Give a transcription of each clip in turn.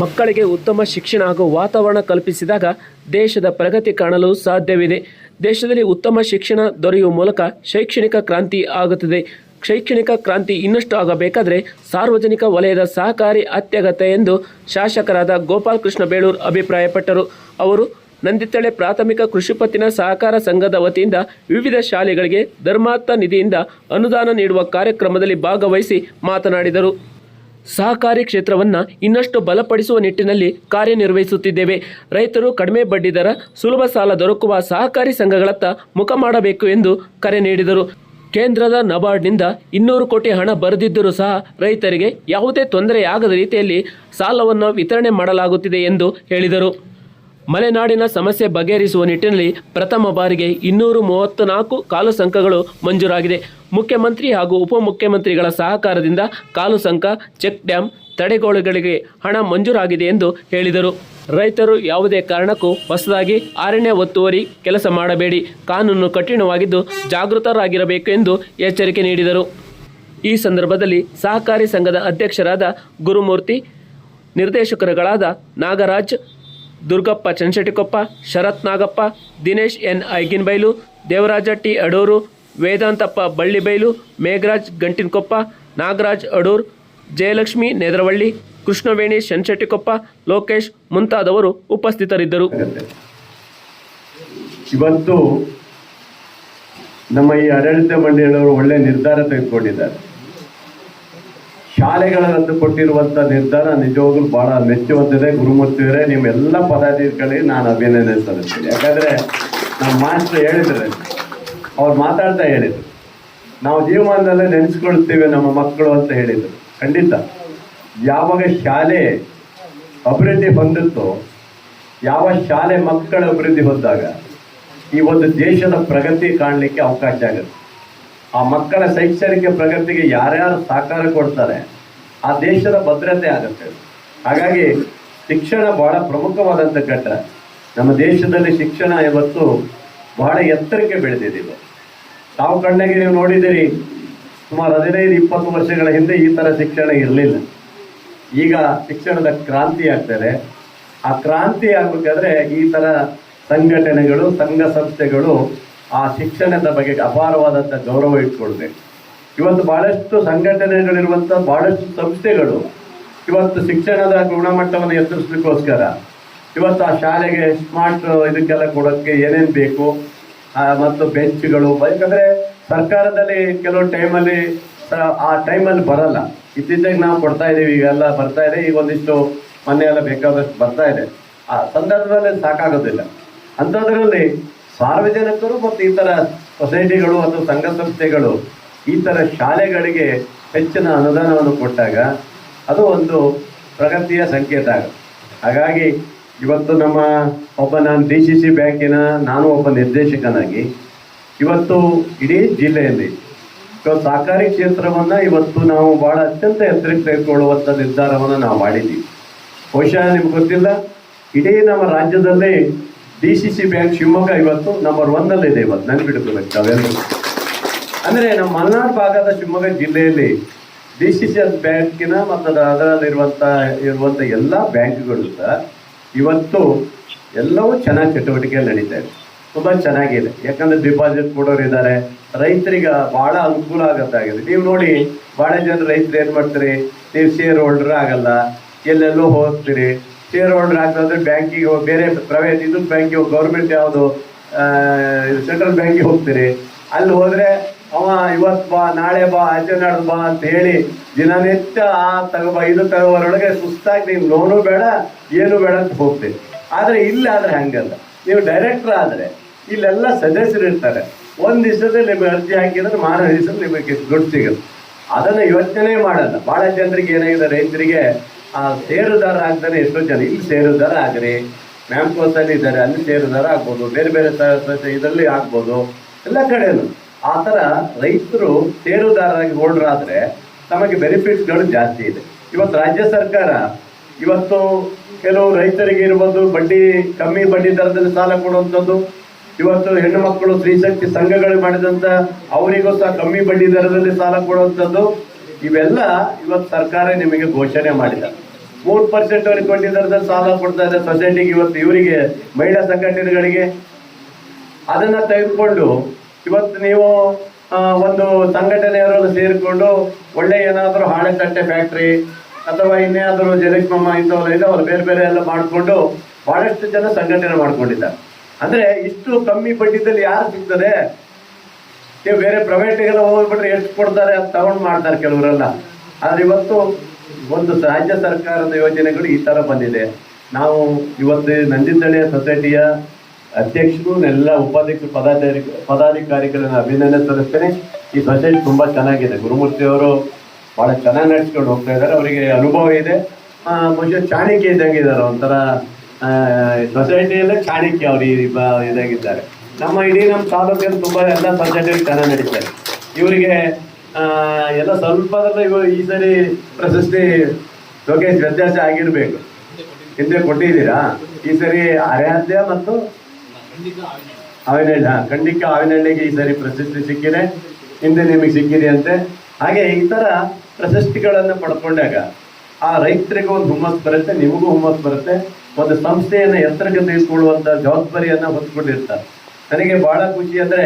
ಮಕ್ಕಳಿಗೆ ಉತ್ತಮ ಶಿಕ್ಷಣ ಹಾಗೂ ವಾತಾವರಣ ಕಲ್ಪಿಸಿದಾಗ ದೇಶದ ಪ್ರಗತಿ ಕಾಣಲು ಸಾಧ್ಯವಿದೆ. ದೇಶದಲ್ಲಿ ಉತ್ತಮ ಶಿಕ್ಷಣ ದೊರೆಯುವ ಮೂಲಕ ಶೈಕ್ಷಣಿಕ ಕ್ರಾಂತಿ ಆಗುತ್ತದೆ. ಶೈಕ್ಷಣಿಕ ಕ್ರಾಂತಿ ಇನ್ನಷ್ಟು ಆಗಬೇಕಾದರೆ ಸಾರ್ವಜನಿಕ ವಲಯದ ಸಹಕಾರಿ ಅತ್ಯಗತ್ಯ ಎಂದು ಶಾಸಕರಾದ ಗೋಪಾಲ್ ಕೃಷ್ಣ ಬೇಳೂರು ಅಭಿಪ್ರಾಯಪಟ್ಟರು. ಅವರು, ನಂದಿತಳೆ ಪ್ರಾಥಮಿಕ ಕೃಷಿ ಪತ್ತಿನ ಸಹಕಾರ ಸಂಘದ ವತಿಯಿಂದ ವಿವಿಧ ಶಾಲೆಗಳಿಗೆ ಧರ್ಮಾರ್ಥ ನಿಧಿಯಿಂದ ಅನುದಾನ ನೀಡುವ ಕಾರ್ಯಕ್ರಮದಲ್ಲಿ ಭಾಗವಹಿಸಿ ಮಾತನಾಡಿದರು. ಸಹಕಾರಿ ಕ್ಷೇತ್ರವನ್ನು ಇನ್ನಷ್ಟು ಬಲಪಡಿಸುವ ನಿಟ್ಟಿನಲ್ಲಿ ಕಾರ್ಯನಿರ್ವಹಿಸುತ್ತಿದ್ದೇವೆ. ರೈತರು ಕಡಿಮೆ ಬಡ್ಡಿ ದರ, ಸುಲಭ ಸಾಲ ದೊರಕುವ ಸಹಕಾರಿ ಸಂಘಗಳತ್ತ ಮುಖ ಮಾಡಬೇಕು ಎಂದು ಕರೆ ನೀಡಿದರು. ಕೇಂದ್ರದ ನಬಾರ್ಡ್ನಿಂದ ಇನ್ನೂರು ಕೋಟಿ ಹಣ ಬರೆದಿದ್ದರೂ ಸಹ ರೈತರಿಗೆ ಯಾವುದೇ ತೊಂದರೆಯಾಗದ ರೀತಿಯಲ್ಲಿ ಸಾಲವನ್ನು ವಿತರಣೆ ಮಾಡಲಾಗುತ್ತಿದೆ ಎಂದು ಹೇಳಿದರು. ಮಲೆನಾಡಿನ ಸಮಸ್ಯೆ ಬಗೆಹರಿಸುವ ನಿಟ್ಟಿನಲ್ಲಿ ಪ್ರಥಮ ಬಾರಿಗೆ ಇನ್ನೂರು ಮೂವತ್ತು ನಾಲ್ಕು ಕಾಲು ಸಂಕಗಳು ಮಂಜೂರಾಗಿದೆ. ಮುಖ್ಯಮಂತ್ರಿ ಹಾಗೂ ಉಪಮುಖ್ಯಮಂತ್ರಿಗಳ ಸಹಕಾರದಿಂದ ಕಾಲು ಸಂಕ, ಚೆಕ್ ಡ್ಯಾಂ ತಡೆಗೋಳುಗಳಿಗೆ ಹಣ ಮಂಜೂರಾಗಿದೆ ಎಂದು ಹೇಳಿದರು. ರೈತರು ಯಾವುದೇ ಕಾರಣಕ್ಕೂ ಹೊಸದಾಗಿ ಅರಣ್ಯ ಒತ್ತುವರಿ ಕೆಲಸ ಮಾಡಬೇಡಿ. ಕಾನೂನು ಕಠಿಣವಾಗಿದ್ದು ಜಾಗೃತರಾಗಿರಬೇಕು ಎಂದು ಎಚ್ಚರಿಕೆ ನೀಡಿದರು. ಈ ಸಂದರ್ಭದಲ್ಲಿ ಸಹಕಾರಿ ಸಂಘದ ಅಧ್ಯಕ್ಷರಾದ ಗುರುಮೂರ್ತಿ, ನಿರ್ದೇಶಕರುಗಳಾದ ನಾಗರಾಜ್ ದುರ್ಗಪ್ಪ ಚನ್ಶೆಟ್ಟಿಕೊಪ್ಪ ಶರತ್ ನಾಗಪ್ಪ, ದಿನೇಶ್ ಎನ್ ಐಗಿನ್ಬೈಲು, ದೇವರಾಜ ಟಿ ಅಡೂರು, ವೇದಾಂತಪ್ಪ ಬಳ್ಳಿಬೈಲು, ಮೇಘರಾಜ್ ಗಂಟಿನ್ಕೊಪ್ಪ, ನಾಗರಾಜ್ ಅಡೂರ್, ಜಯಲಕ್ಷ್ಮಿ ನೇದ್ರವಳ್ಳಿ, ಕೃಷ್ಣವೇಣಿ ಶನ್ಶೆಟ್ಟಿಕೊಪ್ಪ ಲೋಕೇಶ್ ಮುಂತಾದವರು ಉಪಸ್ಥಿತರಿದ್ದರು. ಇವತ್ತು ನಮ್ಮ ಈ ಆಡಳಿತ ಮಂಡಳಿಯವರು ಒಳ್ಳೆ ನಿರ್ಧಾರ ತೆಗೆದುಕೊಂಡಿದ್ದಾರೆ ಶಾಲೆಗಳನ್ನು ಕೊಟ್ಟಿರುವಂತ ನಿರ್ಧಾರ ನಿಜವಾಗ್ಲೂ ಬಹಳ ಮೆಚ್ಚುವಂತಿದೆ ಗುರುಮೂರ್ತಿಯವರೇ ನಿಮ್ಮೆಲ್ಲ ಪದಾಧಿಕಾರಿಗಳಿಗೆ ನಾನು ಅಭಿನಂದನೆ ಸಲ್ಲಿಸ್ತೀನಿ. ಯಾಕಂದ್ರೆ ನಮ್ಮ ಮಾಸ್ಟರ್ ಹೇಳಿದ್ರೆ, ಅವ್ರು ಮಾತಾಡ್ತಾ ಹೇಳಿದ್ರು. ನಾವು ಜೀವಮಾನದಲ್ಲೇ ನೆನೆಸ್ಕೊಳ್ತೀವಿ ನಮ್ಮ ಮಕ್ಕಳು ಅಂತ ಹೇಳಿದ್ರು. ಖಂಡಿತ. ಯಾವಾಗ ಶಾಲೆ ಅಭಿವೃದ್ಧಿ ಹೊಂದುತ್ತೋ, ಯಾವ ಶಾಲೆ ಮಕ್ಕಳ ಅಭಿವೃದ್ಧಿ ಹೊಂದಾಗ, ಈ ಒಂದು ದೇಶದ ಪ್ರಗತಿ ಕಾಣಲಿಕ್ಕೆ ಅವಕಾಶ ಆಗುತ್ತೆ. ಆ ಮಕ್ಕಳ ಶೈಕ್ಷಣಿಕ ಪ್ರಗತಿಗೆ ಯಾರ್ಯಾರು ಸಹಕಾರ ಕೊಡ್ತಾರೆ, ಆ ದೇಶದ ಭದ್ರತೆ ಆಗುತ್ತೆ. ಹಾಗಾಗಿ ಶಿಕ್ಷಣ ಬಹಳ ಪ್ರಮುಖವಾದಂಥ ಘಟ್ಟ. ನಮ್ಮ ದೇಶದಲ್ಲಿ ಶಿಕ್ಷಣ ಇವತ್ತು ಬಹಳ ಎತ್ತರಕ್ಕೆ ಬೆಳೆದಿದ್ದೀವಿ ತಾವು ಕಣ್ಣಿಗೆ ನೀವು ನೋಡಿದ್ದೀರಿ, ಸುಮಾರು ಹದಿನೈದು, ಇಪ್ಪತ್ತು ವರ್ಷಗಳ ಹಿಂದೆ ಈ ಥರ ಶಿಕ್ಷಣ ಇರಲಿಲ್ಲ. ಈಗ ಶಿಕ್ಷಣದ ಕ್ರಾಂತಿ ಆಗ್ತದೆ. ಆ ಕ್ರಾಂತಿ ಆಗಬೇಕಾದ್ರೆ ಈ ಥರ ಸಂಘಟನೆಗಳು, ಸಂಘ ಸಂಸ್ಥೆಗಳು ಆ ಶಿಕ್ಷಣದ ಬಗ್ಗೆ ಅಪಾರವಾದಂಥ ಗೌರವ ಇಟ್ಕೊಳ್ಬೇಕು. ಇವತ್ತು ಬಹಳಷ್ಟು ಸಂಘಟನೆಗಳಿರುವಂಥ ಬಹಳಷ್ಟು ಸಂಸ್ಥೆಗಳು ಇವತ್ತು ಶಿಕ್ಷಣದ ಗುಣಮಟ್ಟವನ್ನು ಎತ್ತರಿಸಲಿಕ್ಕೋಸ್ಕರ ಇವತ್ತು ಆ ಶಾಲೆಗೆ ಸ್ಮಾರ್ಟ್ ಇದಕ್ಕೆಲ್ಲ ಕೊಡೋಕ್ಕೆ ಏನೇನು ಬೇಕು ಮತ್ತು ಬೆಂಚ್ಗಳು, ಯಾಕಂದರೆ ಸರ್ಕಾರದಲ್ಲಿ ಕೆಲವು ಟೈಮಲ್ಲಿ ಆ ಟೈಮಲ್ಲಿ ಬರಲ್ಲ. ಇತ್ತೀಚೆಗೆ ನಾವು ಕೊಡ್ತಾ ಇದ್ದೀವಿ ಈಗೆಲ್ಲ ಬರ್ತಾ ಇದೆ, ಈಗ ಒಂದಿಷ್ಟು ಮೊನ್ನೆ ಎಲ್ಲ ಬೇಕಾದಷ್ಟು ಬರ್ತಾ ಇದೆ. ಆ ಸಂದರ್ಭದಲ್ಲಿ ಸಾಕಾಗೋದಿಲ್ಲ. ಅಂಥದ್ರಲ್ಲಿ ಸಾರ್ವಜನಿಕರು ಮತ್ತು ಇತರ ಸೊಸೈಟಿಗಳು ಅಥವಾ ಸಂಘ ಸಂಸ್ಥೆಗಳು ಈ ಥರ ಶಾಲೆಗಳಿಗೆ ಹೆಚ್ಚಿನ ಅನುದಾನವನ್ನು ಕೊಟ್ಟಾಗ ಅದು ಒಂದು ಪ್ರಗತಿಯ ಸಂಕೇತ ಹಾಗಾಗಿ ಇವತ್ತು ನಮ್ಮ ಒಬ್ಬ ನಾನು ಡಿ ಸಿ ಸಿ ಬ್ಯಾಂಕಿನ ನಾನು ಒಬ್ಬ ನಿರ್ದೇಶಕನಾಗಿ ಇವತ್ತು ಇಡೀ ಜಿಲ್ಲೆಯಲ್ಲಿ ಸಹಕಾರಿ ಕ್ಷೇತ್ರವನ್ನು ಇವತ್ತು ನಾವು ಬಹಳ ಅತ್ಯಂತ ಎತ್ತರಕ್ಕೆ ತೆಗೆದುಕೊಳ್ಳುವಂಥ ನಿರ್ಧಾರವನ್ನು ನಾವು ಮಾಡಿದ್ದೀವಿ. ಬಹುಶಃ ನಿಮ್ಗೆ ಗೊತ್ತಿಲ್ಲ, ಇಡೀ ನಮ್ಮ ರಾಜ್ಯದಲ್ಲೇ D C C bank Shivamogga ಇವತ್ತು ನಂಬರ್ ಇದೆ ಇವತ್ತು. ನೆನ್ಪಿಟ್ಕೋಬೇಕು ತಾವೆಲ್ಲರೂ ಅಂದರೆ ನಮ್ಮ ಮಲೆನಾಡು ಭಾಗದ ಶಿವಮೊಗ್ಗ ಜಿಲ್ಲೆಯಲ್ಲಿ ಡಿ ಸಿ ಸಿ ಬ್ಯಾಂಕಿನ ಮತ್ತು ಅದರ ಅದರಲ್ಲಿರುವಂಥ ಇರುವಂಥ ಎಲ್ಲ ಬ್ಯಾಂಕ್ಗಳು ಸಹ ಇವತ್ತು ಎಲ್ಲವೂ ಚೆನ್ನಾಗಿ ಚಟುವಟಿಕೆ ನಡೀತಾ ಇದೆ. ತುಂಬ ಚೆನ್ನಾಗಿದೆ. ಯಾಕಂದ್ರೆ ಡಿಪಾಸಿಟ್ ಕೊಡೋರು ಇದ್ದಾರೆ. ರೈತರಿಗೆ ಬಹಳ ಅನುಕೂಲ ಆಗತ್ತಾಗಿದೆ ನೀವು ನೋಡಿ, ಬಹಳ ಜನ ರೈತರು ಏನು ಮಾಡ್ತೀರಿ? ನೀವು ಶೇರ್ ಹೋಲ್ಡರ್ ಆಗಲ್ಲ. ಎಲ್ಲೆಲ್ಲೋ ಹೋಗ್ತೀರಿ. ಶೇರ್ ಹೋಲ್ಡರ್ ಆಗ್ತದೆ ಬ್ಯಾಂಕಿಗೆ ಬೇರೆ ಪ್ರೈವೇಟ್ ಇದು ಬ್ಯಾಂಕಿಗೆ ಗೌರ್ಮೆಂಟ್ ಯಾವುದು ಸೆಂಟ್ರಲ್ ಬ್ಯಾಂಕಿಗೆ ಹೋಗ್ತೀರಿ. ಅಲ್ಲಿ ಹೋದ್ರೆ, ಅವ ಇವತ್ತು ಬಾ, ನಾಳೆ ಬಾ, ಆಚೆ ನಾಡ್ದು ಬಾ ಅಂತ ಹೇಳಿ, ದಿನನಿತ್ಯ ಆ ತಗೋಬಾ, ಇದು ತಗೋಬರೊಳಗೆ ಸುಸ್ತಾಗಿ ನೀವು ಲೋನು ಬೇಡ, ಏನು ಬೇಡ ಅಂತ ಹೋಗ್ತೀರಿ. ಆದ್ರೆ ಇಲ್ಲ ಆದ್ರೆ ಹಂಗಲ್ಲ. ನೀವು ಡೈರೆಕ್ಟರ್ ಆದ್ರೆ, ಇಲ್ಲೆಲ್ಲ ಸದಸ್ಯರು ಇರ್ತಾರೆ. ಒಂದ್ ದಿವಸದಲ್ಲಿ ನಿಮಗೆ ಅರ್ಜಿ ಹಾಕಿದ್ರೆ ಮಾರನೇ ದಿವಸ ನಿಮಗೆ ದುಡ್ಡು ಸಿಗುತ್ತೆ. ಅದನ್ನ ಯೋಚನೆ ಮಾಡಲ್ಲ. ಬಹಳ ಜನರಿಗೆ ಏನಾಗಿದೆ, ರೈತರಿಗೆ ಆ ಸೇರುದಾರ ಆಗ್ತಾರೆ ಎಷ್ಟೋ ಜನ. ಇಲ್ಲಿ ಸೇರುದಾರ ಆಗ್ರಿ. ಮ್ಯಾಮ್ ಅಲ್ಲಿ ಇದ್ದಾರೆ, ಅಲ್ಲಿ ಸೇರುದಾರ ಆಗ್ಬೋದು. ಬೇರೆ ಬೇರೆ ಇದರಲ್ಲಿ ಆಗ್ಬೋದು. ಎಲ್ಲ ಕಡೆಯೂ ಆ ಥರ ರೈತರು ಸೇರುದಾರರಾಗಿ ಹೋಲ್ಡರ್ ಆದರೆ ನಮಗೆ ಬೆನಿಫಿಟ್ಸ್ಗಳು ಜಾಸ್ತಿ ಇದೆ. ಇವತ್ತು ರಾಜ್ಯ ಸರ್ಕಾರ, ಇವತ್ತು ಕೆಲವು ರೈತರಿಗೆ ಇರ್ಬೋದು, ಬಡ್ಡಿ ಕಮ್ಮಿ ಬಡ್ಡಿ ದರದಲ್ಲಿ ಸಾಲ ಕೊಡುವಂಥದ್ದು, ಇವತ್ತು ಹೆಣ್ಣು ಮಕ್ಕಳು ಸ್ತ್ರೀಶಕ್ತಿ ಸಂಘಗಳು ಮಾಡಿದಂಥ ಅವರಿಗೂ ಸಹ ಕಮ್ಮಿ ಬಡ್ಡಿ ದರದಲ್ಲಿ ಸಾಲ ಕೊಡುವಂಥದ್ದು, ಇವೆಲ್ಲ ಇವತ್ತು ಸರ್ಕಾರ ನಿಮಗೆ ಘೋಷಣೆ ಮಾಡಿದ ಮೂರು ಪರ್ಸೆಂಟ್ ಅವ್ರಿಗೆ ಕೊಟ್ಟಿದ್ದಾರೆ ಸಾಲ ಕೊಡ್ತಾ ಇದೆ ಸೊಸೈಟಿಗೆ ಇವತ್ತು ಇವರಿಗೆ ಮಹಿಳಾ ಸಂಘಟನೆಗಳಿಗೆ. ಅದನ್ನ ತೆಗೆದುಕೊಂಡು ಇವತ್ತು ನೀವು ಒಂದು ಸಂಘಟನೆಯವರನ್ನು ಸೇರಿಕೊಂಡು ಒಳ್ಳೆ ಏನಾದರೂ ಹಾಳೆ ತಟ್ಟೆ ಫ್ಯಾಕ್ಟ್ರಿ ಅಥವಾ ಇನ್ನೇನಾದರೂ ಜಲಕ್ಮಮ್ಮ ಇಂಥವೆಲ್ಲ ಅವ್ರು ಬೇರೆ ಬೇರೆ ಎಲ್ಲ ಮಾಡಿಕೊಂಡು ಬಹಳಷ್ಟು ಜನ ಸಂಘಟನೆ ಮಾಡ್ಕೊಂಡಿದ್ದಾರೆ. ಅಂದ್ರೆ ಇಷ್ಟು ಕಮ್ಮಿ ಬಡ್ಡಿದಲ್ಲಿ ಯಾರು ಸಿಗ್ತದೆ? ನೀವು ಬೇರೆ ಪ್ರೈವೇಟಿಗೆಲ್ಲ ಹೋಗ್ಬಿಟ್ರೆ ಎಷ್ಟು ಕೊಡ್ತಾರೆ ಅಂತ ತಗೊಂಡು ಮಾಡ್ತಾರೆ ಕೆಲವರೆಲ್ಲ. ಆದರೆ ಇವತ್ತು ಒಂದು ರಾಜ್ಯ ಸರ್ಕಾರದ ಯೋಜನೆಗಳು ಈ ಥರ ಬಂದಿದೆ. ನಾವು ಇವತ್ತು ನಂದಿತಳೆಯ ಸೊಸೈಟಿಯ ಅಧ್ಯಕ್ಷರು, ಎಲ್ಲ ಉಪಾಧ್ಯಕ್ಷರು ಪದಾಧಿಕಾರಿ ಪದಾಧಿಕಾರಿಗಳನ್ನ ಅಭಿನಂದನೆ ಸಲ್ಲಿಸ್ತೇನೆ. ಈ ಸೊಸೈಟಿ ತುಂಬಾ ಚೆನ್ನಾಗಿದೆ. ಗುರುಮೂರ್ತಿ ಅವರು ಬಹಳ ಚೆನ್ನಾಗಿ ನಡೆಸ್ಕೊಂಡು ಹೋಗ್ತಾ ಇದ್ದಾರೆ. ಅವರಿಗೆ ಅನುಭವ ಇದೆ. ಬಹುಶಃ ಚಾಣಕ್ಯ ಇದ್ದಂಗೆ ಇದ್ದಾರೆ. ಒಂಥರ ಸೊಸೈಟಿಯಲ್ಲೇ ಚಾಣಕ್ಯ ಅವರು ಈ ಇದಾಗಿದ್ದಾರೆ ನಮ್ಮ ಇಡೀ ನಮ್ಮ ತಾಲೂಕಲ್ಲಿ ತುಂಬಾ ಎಲ್ಲ ಸೊಸೈಟಿಗಳು ಚೆನ್ನಾಗಿ ನಡೀತಾರೆ ಇವರಿಗೆ ಎಲ್ಲ ಸ್ವಲ್ಪ ಈ ಸರಿ ಪ್ರಶಸ್ತಿ ಲೋಕೇಶ್ ವ್ಯತ್ಯಾಸ ಆಗಿರ್ಬೇಕು. ಹಿಂದೆ ಕೊಟ್ಟಿದ್ದೀರಾ? ಈ ಸರಿ ಅರ್ಯಾಧ್ಯ ಮತ್ತು ಆವಿನಹಳ್ಳಿ ಹಾ, ಖಂಡಿತ ಆವಿನಹಳ್ಳಿಗೆ ಈ ಸರಿ ಪ್ರಶಸ್ತಿ ಸಿಕ್ಕಿದೆ. ಹಿಂದೆ ನಿಮಗೆ ಸಿಕ್ಕಿದೆ ಅಂತೆ. ಹಾಗೆ ಈ ಥರ ಪ್ರಶಸ್ತಿಗಳನ್ನು ಪಡ್ಕೊಂಡಾಗ ಆ ರೈತರಿಗೂ ಒಂದು ಹುಮ್ಮಸ್ ಬರುತ್ತೆ ನಿಮಗೂ ಹುಮ್ಮಸ್ ಬರುತ್ತೆ. ಒಂದು ಸಂಸ್ಥೆಯನ್ನ ಎತ್ತರಕ್ಕೆ ತೆಗೆದುಕೊಳ್ಳುವಂತ ಜವಾಬ್ದಾರಿಯನ್ನು ಹೊತ್ಕೊಂಡಿರ್ತಾರೆ. ನನಗೆ ಬಹಳ ಖುಷಿ ಅಂದ್ರೆ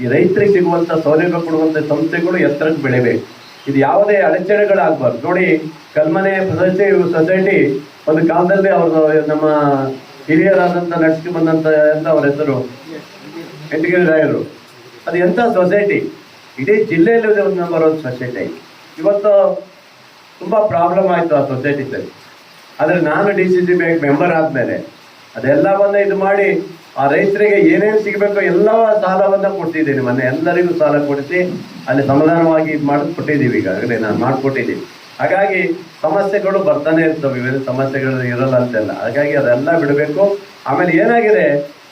ಈ ರೈತರಿಗೆ ಸಿಗುವಂತ ಸೌಲಭ್ಯ ಕೊಡುವಂತ ಸಂಸ್ಥೆಗಳು ಎತ್ತರಕ್ಕೆ ಬೆಳಿಬೇಕು. ಇದು ಯಾವುದೇ ಅಡಚಣೆಗಳಾಗಬಾರ್ದು. ನೋಡಿ, ಕಲ್ಮನೆ ಸೊಸೈಟಿ ಸೊಸೈಟಿ ಒಂದು ಕಾಲದಲ್ಲಿ ಅವ್ರದ್ದು ನಮ್ಮ ಹಿರಿಯರಾದಂತ ನಡೆಸಿ ಬಂದಂತ ಅವರ ಅವ್ರ ಹೆಸರು ಎಂಟಗಿರಿ ರಾಯರು. ಅದು ಎಂಥ ಸೊಸೈಟಿ? ಇಡೀ ಜಿಲ್ಲೆಯಲ್ಲಿ ಒಂದು ನಂಬರ್ ಒಂದು ಸೊಸೈಟಿ. ಇವತ್ತು ತುಂಬಾ ಪ್ರಾಬ್ಲಮ್ ಆಯ್ತು ಆ ಸೊಸೈಟಿದಲ್ಲಿ ಆದರೆ ನಾನು D C C bank member ಆದಮೇಲೆ ಅದೆಲ್ಲ ಬಂದು ಇದು ಮಾಡಿ ಆ ರೈತರಿಗೆ ಏನೇನು ಸಿಗಬೇಕು ಎಲ್ಲ ಸಾಲವನ್ನ ಕೊಡ್ತಿದ್ದೀನಿ. ಮೊನ್ನೆ ಎಲ್ಲರಿಗೂ ಸಾಲ ಕೊಡಿಸಿ ಅಲ್ಲಿ ಸಮಾಧಾನವಾಗಿ ಇದು ಮಾಡಿ ಕೊಟ್ಟಿದ್ದೀವಿ ಈಗಾಗಲೇ ನಾನು ಮಾಡಿಕೊಟ್ಟಿದ್ದೀನಿ ಹಾಗಾಗಿ ಸಮಸ್ಯೆಗಳು ಬರ್ತಾನೆ ಇರ್ತವೆ. ಇವೆಲ್ಲ ಸಮಸ್ಯೆಗಳು ಇರಲ್ಲ ಅಂತೆಲ್ಲ. ಹಾಗಾಗಿ ಅದೆಲ್ಲ ಬಿಡಬೇಕು. ಆಮೇಲೆ ಏನಾಗಿದೆ?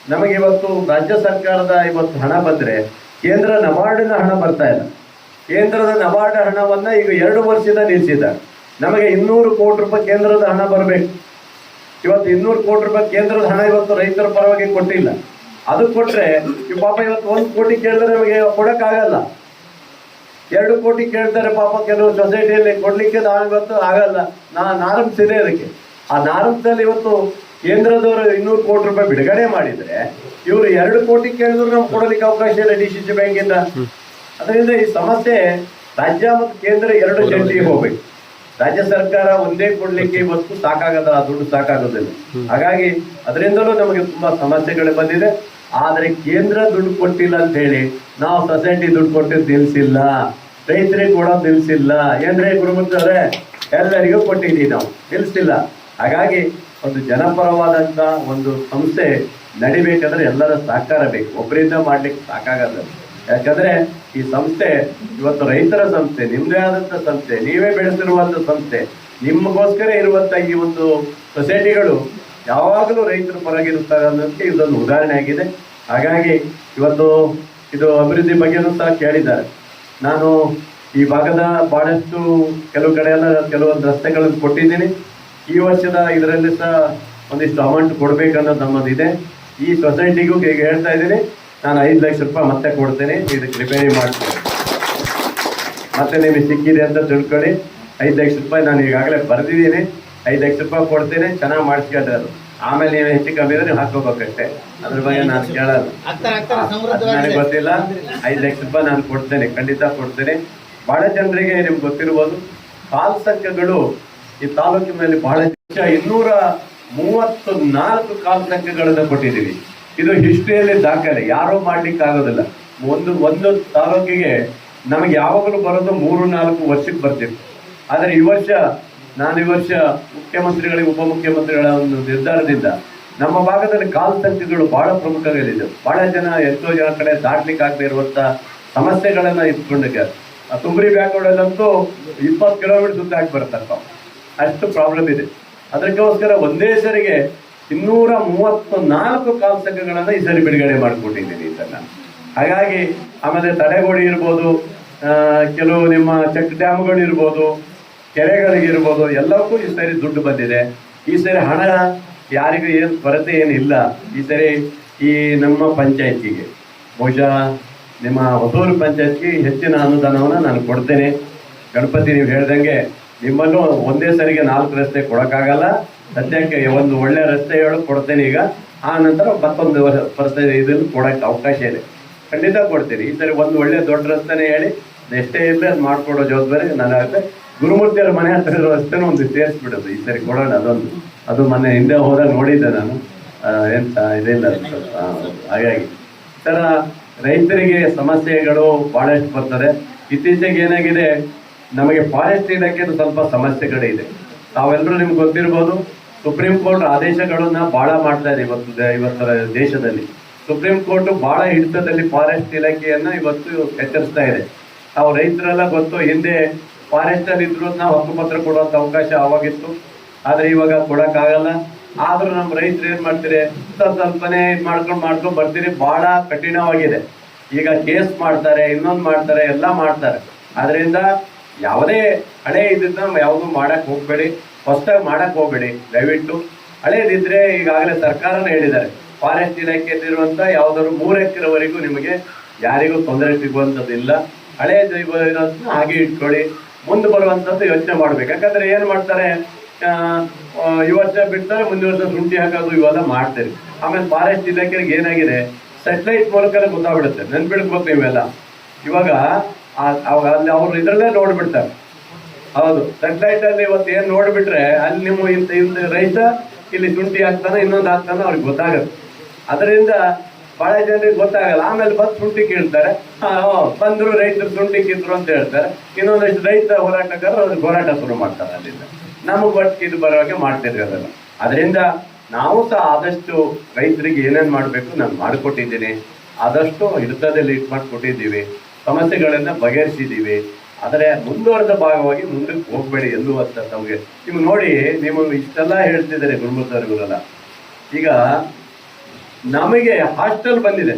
ನಮಗೆ ಇವತ್ತು ರಾಜ್ಯ ಸರ್ಕಾರದ ಇವತ್ತು ಹಣ ಬಂದರೆ ಕೇಂದ್ರ ನಬಾರ್ಡಿನ ಹಣ ಬರ್ತಾ ಇಲ್ಲ. ಕೇಂದ್ರದ ನಬಾರ್ಡ್ ಹಣವನ್ನು ಈಗ ಎರಡು ವರ್ಷದಿಂದ ನಿಲ್ಲಿಸಿದ್ದಾರೆ ನಮಗೆ ಇನ್ನೂರು ಕೋಟಿ ರೂಪಾಯಿ ಕೇಂದ್ರದ ಹಣ ಬರಬೇಕು. ಇವತ್ತು ಇನ್ನೂರು ಕೋಟಿ ರೂಪಾಯಿ ಕೇಂದ್ರದ ಹಣ ಇವತ್ತು ರೈತರ ಪರವಾಗಿ ಕೊಟ್ಟಿಲ್ಲ. ಅದು ಕೊಟ್ರೆ ಈ ಪಾಪ ಇವತ್ತು ಒಂದು ಕೋಟಿ ಕೇಳಿದ್ರೆ ನಮಗೆ ಕೊಡಕ್ಕಾಗಲ್ಲ. ಎರಡು ಕೋಟಿ ಕೇಳ್ತಾರೆ ಪಾಪ ಕೆಲವು ಸೊಸೈಟಿಯಲ್ಲಿ ಕೊಡ್ಲಿಕ್ಕೆ ನಾನು ಇವತ್ತು ಆಗಲ್ಲ. ನಾನು ನಾರಂಭಿಸಿದೆ ಅದಕ್ಕೆ. ಆ ನಾರಂಭದಲ್ಲಿ ಇವತ್ತು ಕೇಂದ್ರದವರು ಇನ್ನೂರು ಕೋಟಿ ರೂಪಾಯಿ ಬಿಡುಗಡೆ ಮಾಡಿದ್ರೆ ಇವರು ಎರಡು ಕೋಟಿ ಕೇಳಿದ್ರು ನಾವು ಕೊಡಲಿಕ್ಕೆ ಅವಕಾಶ ಇಲ್ಲ ಡಿ ಸಿ ಸಿ ಬ್ಯಾಂಕಿಂದ ಅದರಿಂದ ಈ ಸಮಸ್ಯೆ ರಾಜ್ಯ ಮತ್ತು ಕೇಂದ್ರ ಎರಡು ಜಂಟಿಗೆ ಹೋಗ್ಬೇಕು. ರಾಜ್ಯ ಸರ್ಕಾರ ಒಂದೇ ಕೊಡ್ಲಿಕ್ಕೆ ಇವತ್ತು ಸಾಕಾಗಲ್ಲ ಆ ದುಡ್ಡು ಸಾಕಾಗೋದಿಲ್ಲ. ಹಾಗಾಗಿ ಅದರಿಂದಲೂ ನಮಗೆ ತುಂಬಾ ಸಮಸ್ಯೆಗಳು ಬಂದಿದೆ. ಆದ್ರೆ ಕೇಂದ್ರ ದುಡ್ಡು ಕೊಟ್ಟಿಲ್ಲ ಅಂತ ಹೇಳಿ ನಾವು ಸೊಸೈಟಿ ದುಡ್ಡು ಕೊಟ್ಟಿದ್ದು ನಿಲ್ಸಿಲ್ಲ. ರೈತರಿಗೆ ಕೊಡೋ ನಿಲ್ಸಿಲ್ಲ. ಏನ್ರಿ ಗುರುಮುಖರೆ ಎಲ್ಲರಿಗೂ ಕೊಟ್ಟಿದ್ದೀವಿ ನಾವು. ನಿಲ್ಸಿಲ್ಲ. ಹಾಗಾಗಿ ಒಂದು ಜನಪರವಾದಂತ ಒಂದು ಸಂಸ್ಥೆ ನಡಿಬೇಕಂದ್ರೆ ಎಲ್ಲರ ಸಹಕಾರ ಬೇಕು. ಒಬ್ಬರಿಂದ ಮಾಡ್ಲಿಕ್ಕೆ ಸಾಕಾಗಲ್ಲ. ಯಾಕಂದ್ರೆ ಈ ಸಂಸ್ಥೆ ಇವತ್ತು ರೈತರ ಸಂಸ್ಥೆ ನಿಮ್ಮದೇ ಆದಂತ ಸಂಸ್ಥೆ, ನೀವೇ ಬೆಳೆಸಿರುವಂತ ಸಂಸ್ಥೆ, ನಿಮಗೋಸ್ಕರ ಇರುವಂತ ಈ ಒಂದು ಸೊಸೈಟಿಗಳು ಯಾವಾಗಲೂ ರೈತರ ಪರಗಿರುತ್ತಾರೆ ಅನ್ನೋದಕ್ಕೆ ಇದೊಂದು ಉದಾಹರಣೆ ಆಗಿದೆ. ಹಾಗಾಗಿ ಇವತ್ತು ಇದು ಅಭಿವೃದ್ಧಿ ಬಗ್ಗೆನೂ ಸಹ ಕೇಳಿದ್ದಾರೆ. ನಾನು ಈ ಭಾಗದ ಬಹಳಷ್ಟು ಕೆಲವು ಕಡೆ ಎಲ್ಲ ಕೆಲವೊಂದು ರಸ್ತೆಗಳನ್ನು ಕೊಟ್ಟಿದ್ದೀನಿ. ಈ ವರ್ಷದ ಇದರಲ್ಲಿ ಸಹ ಒಂದಿಷ್ಟು ಅಮೌಂಟ್ ಕೊಡಬೇಕನ್ನೋದು ನಮ್ಮದಿದೆ. ಈ ಸೊಸೈಟಿಗೂ ಈಗ ಹೇಳ್ತಾ ಇದ್ದೀನಿ ನಾನು ಐದು ಲಕ್ಷ ರೂಪಾಯಿ ಮತ್ತೆ ಕೊಡ್ತೇನೆ ಇದಕ್ಕೆ ರಿಪೇರಿ ಮಾಡ್ತೀನಿ. ಮತ್ತೆ ನಿಮಗೆ ಸಿಕ್ಕಿದೆ ಅಂತ ತಿಳ್ಕೊಳ್ಳಿ. ಐದು ಲಕ್ಷ ರೂಪಾಯಿ ನಾನು ಈಗಾಗಲೇ ಬರೆದಿದ್ದೀನಿ. ಐದು ಲಕ್ಷ ರೂಪಾಯಿ ಕೊಡ್ತೇನೆ ಚೆನ್ನಾಗಿ ಮಾಡಿಸ್ಕೊಂಡ್ರೆ ಅದು ಆಮೇಲೆ ನೀವು ಹೆಚ್ಚು ಕಮ್ಮಿ ಇದ್ರೆ ನೀವು ಹಾಕೋಬೇಕಷ್ಟೇ ಅದ್ರ ಬಗ್ಗೆ ನಾನು ಕೇಳೋದು ನನಗೆ ಗೊತ್ತಿಲ್ಲ. ಐದು ಲಕ್ಷ ರೂಪಾಯಿ ನಾನು ಕೊಡ್ತೇನೆ ಖಂಡಿತ ಕೊಡ್ತೇನೆ. ಬಹಳ ಜನರಿಗೆ ನಿಮ್ಗೆ ಗೊತ್ತಿರ್ಬೋದು ಕಾಲ್ ಸಂಖ್ಯೆಗಳು ಈ ತಾಲೂಕಿನಲ್ಲಿ ಬಹಳ ಹೆಚ್ಚು. ಇನ್ನೂರ ಮೂವತ್ತು ನಾಲ್ಕು ಕಾಲ್ ಸಂಖ್ಯೆಗಳನ್ನು ಕೊಟ್ಟಿದ್ದೀವಿ. ಇದು ಹಿಸ್ಟ್ರಿಯಲ್ಲಿ ದಾಖಲೆ. ಯಾರೂ ಮಾಡ್ಲಿಕ್ಕೆ ಆಗೋದಿಲ್ಲ ಒಂದು ಒಂದು ತಾಲೂಕಿಗೆ ನಮಗೆ ಯಾವಾಗಲೂ ಬರೋದು ಮೂರು, ನಾಲ್ಕು ವರ್ಷಕ್ಕೆ ಬರ್ತಿತ್ತು. ಆದರೆ ಈ ವರ್ಷ, ನಾನು ಈ ವರ್ಷ ಮುಖ್ಯಮಂತ್ರಿಗಳಿಗೆ, ಉಪಮುಖ್ಯಮಂತ್ರಿಗಳ ಒಂದು ನಿರ್ಧಾರದಿಂದ ನಮ್ಮ ಭಾಗದಲ್ಲಿ ಕಾಲ್ ಸಂಖ್ಯೆಗಳು ಬಹಳ ಪ್ರಮುಖಗಳಿದ್ದವು ಬಹಳ ಜನ ಎಷ್ಟೋ ಜನ ಕಡೆ ದಾಟ್ಲಿಕ್ಕೆ ಆಗದೆ ಇರುವಂತ ಸಮಸ್ಯೆಗಳನ್ನ ಆ ತುಂಬರಿ ಬ್ಯಾಂಕ್ಗಳಲ್ಲಂತೂ ಇಪ್ಪತ್ತು ಕಿಲೋಮೀಟರ್ ದುಡ್ಡು ಹಾಕಿ ಬರ್ತಾರೆ. ಅಷ್ಟು ಪ್ರಾಬ್ಲಮ್ ಇದೆ. ಅದಕ್ಕೋಸ್ಕರ ಒಂದೇ ಸರಿಗೆ ಇನ್ನೂರ ಮೂವತ್ತು ನಾಲ್ಕು ಕಾಲ್ ಈ ಸರಿ ಬಿಡುಗಡೆ ಮಾಡಿಕೊಟ್ಟಿದ್ದೀನಿ ಈ ಸಲ. ಹಾಗಾಗಿ ಆಮೇಲೆ ತಡೆಗೋಡಿ ಇರ್ಬೋದು ಕೆಲವು ನಿಮ್ಮ ಚೆಕ್ ಡ್ಯಾಮ್ಗಳು ಇರ್ಬೋದು, ಕೆರೆಗಳಿಗಿರ್ಬೋದು, ಎಲ್ಲಕ್ಕೂ ಈ ಸರಿ ದುಡ್ಡು ಬಂದಿದೆ. ಈ ಸರಿ ಹಣ ಯಾರಿಗೂ ಏನು ಕೊರತೆ ಏನಿಲ್ಲ. ಈ ಸರಿ ಈ ನಮ್ಮ ಪಂಚಾಯತಿಗೆ, ಬಹುಶಃ ನಿಮ್ಮ ಹೊಸೂರು ಪಂಚಾಯತ್ಗೆ ಹೆಚ್ಚಿನ ಅನುದಾನವನ್ನು ನಾನು ಕೊಡ್ತೇನೆ. ಗಣಪತಿ ನೀವು ಹೇಳ್ದಂಗೆ ನಿಮ್ಮಲ್ಲೂ ಒಂದೇ ಸರಿಗೆ ನಾಲ್ಕು ರಸ್ತೆ ಕೊಡೋಕ್ಕಾಗಲ್ಲ. ಸದ್ಯಕ್ಕೆ ಒಂದು ಒಳ್ಳೆ ರಸ್ತೆ ಹೇಳು, ಕೊಡ್ತೇನೆ ಈಗ. ಆ ನಂತರ ಮತ್ತೊಂದು ಬರ್ತದೆ ಇದನ್ನು ಕೊಡೋಕ್ಕೆ ಅವಕಾಶ ಇದೆ. ಖಂಡಿತ ಕೊಡ್ತೀನಿ. ಈ ಸರಿ ಒಂದು ಒಳ್ಳೆ ದೊಡ್ಡ ರಸ್ತೆನೇ ಹೇಳಿ ಎಷ್ಟೇ ಇದ್ದರೆ ಅದು ಮಾಡಿಕೊಡೋ ಜವಾಬ್ದಾರಿ ನನಗಾಗುತ್ತೆ ಗುರುಮೂರ್ತಿಯವರ ಮನೆ ಹತ್ರ ಇರೋ ರಸ್ತೆನೂ ಒಂದು ಸೇರಿಸ್ಬಿಡೋದು. ಈ ಸರಿ ಕೊಡೋಣ ಅದೊಂದು. ಅದು ಮೊನ್ನೆ ಹಿಂದೆ ಹೋದಾಗ ನೋಡಿದ್ದೆ ನಾನು. ಎಂತ ಇದಿಲ್ಲ ಹಾಗಾಗಿ. ಈ ರೈತರಿಗೆ ಸಮಸ್ಯೆಗಳು ಬಹಳಷ್ಟು ಬರ್ತದೆ. ಇತ್ತೀಚೆಗೆ ಏನಾಗಿದೆ, ನಮಗೆ ಫಾರೆಸ್ಟ್ ಇಲಾಖೆದು ಸ್ವಲ್ಪ ಸಮಸ್ಯೆಗಳಿದೆ ತಾವೆಲ್ಲರೂ ನಿಮ್ಗೆ ಗೊತ್ತಿರ್ಬೋದು. ಸುಪ್ರೀಂ ಕೋರ್ಟ್ ಆದೇಶಗಳನ್ನ ಬಹಳ ಮಾಡ್ತಾ ಇದೆ ಇವತ್ತು ಇವತ್ತರ ದೇಶದಲ್ಲಿ. ಸುಪ್ರೀಂ ಕೋರ್ಟ್ ಬಹಳ ಹಿಡಿತದಲ್ಲಿ ಫಾರೆಸ್ಟ್ ಇಲಾಖೆಯನ್ನ ಇವತ್ತು ಎಚ್ಚರಿಸ್ತಾ ಇದೆ. ನಾವು ರೈತರೆಲ್ಲ ಗೊತ್ತು, ಹಿಂದೆ ಫಾರೆಸ್ಟ್ ಅಲ್ಲಿ ಇದ್ರು ನಾವು ಹಕ್ಕುಪತ್ರ ಕೊಡುವಂತ ಅವಕಾಶ ಅವಾಗಿತ್ತು ಆದ್ರೆ ಇವಾಗ ಕೊಡಕ್ಕಾಗಲ್ಲ. ಆದ್ರೂ ನಮ್ಮ ರೈತರು ಏನ್ ಮಾಡ್ತೀರಿ? ಸ್ವಲ್ಪ ಸ್ವಲ್ಪನೇ ಇದ್ ಮಾಡ್ಕೊಂಡು ಮಾಡ್ಕೊಂಡು ಬರ್ತೀರಿ. ಬಹಳ ಕಠಿಣವಾಗಿದೆ. ಈಗ ಕೇಸ್ ಮಾಡ್ತಾರೆ, ಇನ್ನೊಂದು ಮಾಡ್ತಾರೆ, ಎಲ್ಲ ಮಾಡ್ತಾರೆ. ಅದರಿಂದ ಯಾವುದೇ ಹಳೆ ಇದನ್ನ ಯಾವುದು ಮಾಡಕ್ ಹೋಗ್ಬೇಡಿ. ಹೊಸದಾಗಿ ಮಾಡಕ್ ಹೋಗ್ಬೇಡಿ. ದಯವಿಟ್ಟು. ಹಳೇದಿದ್ರೆ ಈಗಾಗಲೇ ಸರ್ಕಾರನೇ ಹೇಳಿದ್ದಾರೆ, ಫಾರೆಸ್ಟ್ ಇಲಾಖೆಯಲ್ಲಿರುವಂಥ ಯಾವ್ದಾದ್ರು ಮೂರು ಎಕರೆವರೆಗೂ ನಿಮಗೆ ಯಾರಿಗೂ ತೊಂದರೆ ಸಿಗುವಂಥದ್ದಿಲ್ಲ ಹಳೆ ಹಾಗೆ ಇಟ್ಕೊಳ್ಳಿ. ಮುಂದೆ ಬರುವಂಥದ್ದು ಯೋಚನೆ ಮಾಡ್ಬೇಕು. ಯಾಕಂದ್ರೆ ಏನ್ ಮಾಡ್ತಾರೆ? ಈ ವರ್ಷ ಬಿಡ್ತಾರೆ, ಮುಂದಿನ ವರ್ಷ ಶುಂಠಿ ಹಾಕೋದು, ಇವೆಲ್ಲ ಮಾಡ್ತಾರೆ. ಆಮೇಲೆ ಫಾರೆಸ್ಟ್ ಇಲಾಖೆಗೆ ಏನಾಗಿದೆ? ಸೆಟಲೈಟ್ ಮೂಲಕನೇ ಗೊತ್ತಾಗ್ಬಿಡುತ್ತೆ. ನೆನ್ಪಿಡ್ಬೇಕು ನೀವೆಲ್ಲ. ಇವಾಗ ಅವಾಗ ಅಲ್ಲಿ ಅವ್ರು ಇದ್ರಲ್ಲೇ ನೋಡ್ಬಿಡ್ತಾರೆ. ಹೌದು. ಸೆಟಲೈಟ್ ಅಲ್ಲಿ ಇವತ್ತು ಏನ್ ನೋಡ್ಬಿಟ್ರೆ, ಅಲ್ಲಿ ನಿಮ್ಮ ಇಂತ ರೈತ ಇಲ್ಲಿ ಶುಂಠಿ ಹಾಕ್ತಾನೆ, ಇನ್ನೊಂದು ಹಾಕ್ತಾನೆ ಅವ್ರಿಗೆ ಗೊತ್ತಾಗುತ್ತೆ. ಅದರಿಂದ ಬಹಳ ಜನರಿಗೆ ಗೊತ್ತಾಗಲ್ಲ. ಆಮೇಲೆ ಬಂದು ಶುಂಠಿ ಕೇಳ್ತಾರೆ. ಬಂದ್ರು ರೈತರು ಶುಂಠಿ ಕಿತ್ರು ಅಂತ ಹೇಳ್ತಾರೆ. ಇನ್ನೊಂದಷ್ಟು ರೈತ ಹೋರಾಟಗಾರರು ಅವ್ರಿಗೆ ಹೋರಾಟ ಶುರು ಮಾಡ್ತಾರೆ ಅಲ್ಲಿಂದ. ನಮಗ್ ಒಟ್ಟು ಇದು ಬರೋಹಾಗೆ ಮಾಡ್ತಿದ್ವಿ ಅದೆಲ್ಲ. ಅದರಿಂದ ನಾವು ಸಹ ಆದಷ್ಟು ರೈತರಿಗೆ ಏನೇನ್ ಮಾಡಬೇಕು ನಾನು ಮಾಡಿಕೊಟ್ಟಿದ್ದೀನಿ. ಆದಷ್ಟು ಹಿಡಿತದಲ್ಲಿ ಇಟ್ಕೊಂಡು ಕೊಟ್ಟಿದ್ದೀವಿ ಸಮಸ್ಯೆಗಳನ್ನು ಬಗೆಹರಿಸಿದ್ದೀವಿ. ಆದರೆ ಮುಂದುವರೆದ ಭಾಗವಾಗಿ ಮುಂದಕ್ಕೆ ಹೋಗಬೇಡಿ ಎಲ್ಲೂ ಅಂತ ನೀವು ನಿಮ್ಗೆ ನೋಡಿ ನೀವು ಇಷ್ಟೆಲ್ಲ ಹೇಳ್ತಿದ್ದಾರೆ ಗುರುಮೂರ್ತವರಿಗೆಲ್ಲ ಈಗ ನಮಗೆ ಹಾಸ್ಟೆಲ್ ಬಂದಿದೆ.